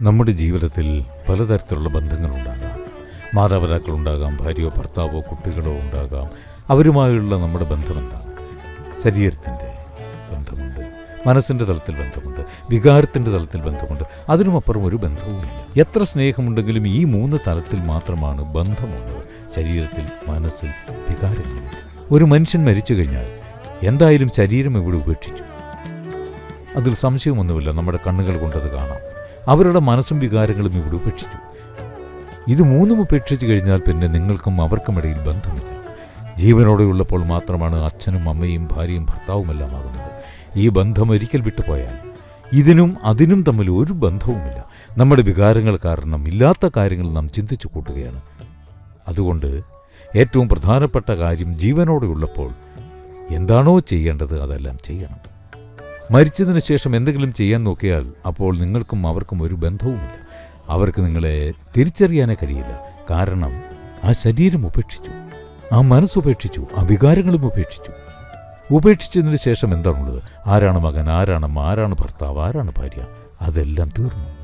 നമ്മുടെ ജീവിതത്തിൽ പലതരത്തിലുള്ള ബന്ധങ്ങളുണ്ടാകാം. മാതാപിതാക്കളുണ്ടാകാം ഭാര്യയോ ഭർത്താവോ കുട്ടികളോ ഉണ്ടാകാം. അവരുമായുള്ള നമ്മുടെ ബന്ധമെന്താണ്? ശരീരത്തിന്റെ ബന്ധമുണ്ട് മനസ്സിന്റെ തലത്തിൽ ബന്ധമുണ്ട് വികാരത്തിന്റെ തലത്തിൽ ബന്ധമുണ്ട്. അതിനുമപ്പുറം ഒരു ബന്ധവുമില്ല. എത്ര സ്നേഹമുണ്ടെങ്കിലും ഈ മൂന്ന് തലത്തിൽ മാത്രമാണ് ബന്ധമുള്ളത് ശരീരത്തിൽ മനസ്സിൽ വികാരങ്ങളിൽ ഒരു മനുഷ്യൻ മരിച്ചു കഴിഞ്ഞാൽ എന്തായാലും ശരീരം ഇവിടെ ഉപേക്ഷിച്ചു? അതിൽ സംശയമൊന്നുമില്ല. നമ്മുടെ കണ്ണുകൾ കൊണ്ടത് കാണാം. അവരുടെ മനസ്സും വികാരങ്ങളും ഇവിടെ ഉപേക്ഷിച്ചു. ഇത് മൂന്നും ഉപേക്ഷിച്ചു കഴിഞ്ഞാൽ പിന്നെ നിങ്ങൾക്കും അവർക്കുമിടയിൽ ബന്ധമില്ല. ജീവനോടെയുള്ളപ്പോൾ മാത്രമാണ് അച്ഛനും അമ്മയും ഭാര്യയും ഭർത്താവുമെല്ലാം ആകുന്നത്. ഈ ബന്ധം ഒരിക്കൽ വിട്ടുപോയാൽ ഇതിനും അതിനും തമ്മിൽ ഒരു ബന്ധവുമില്ല. നമ്മുടെ വികാരങ്ങൾ കാരണം ഇല്ലാത്ത കാര്യങ്ങൾ നാം ചിന്തിച്ചു കൂട്ടുകയാണ്. അതുകൊണ്ട് ഏറ്റവും പ്രധാനപ്പെട്ട കാര്യം ജീവനോടെയുള്ളപ്പോൾ എന്താണോ ചെയ്യേണ്ടത് അതെല്ലാം ചെയ്യണം. മരിച്ചതിന് ശേഷം എന്തെങ്കിലും ചെയ്യാൻ നോക്കിയാൽ അപ്പോൾ നിങ്ങൾക്കും അവർക്കും ഒരു ബന്ധവുമില്ല. അവർക്ക് നിങ്ങളെ തിരിച്ചറിയാനേ കഴിയില്ല. കാരണം ആ ശരീരം ഉപേക്ഷിച്ചു. ആ മനസ്സുപേക്ഷിച്ചു ആ വികാരങ്ങളും ഉപേക്ഷിച്ചു. ഉപേക്ഷിച്ചതിന് ശേഷം എന്താണുള്ളത്? ആരാണ് മകൻ? ആരാണ് ആരാണ് ഭർത്താവ്? ആരാണ് ഭാര്യ? അതെല്ലാം തീർന്നു.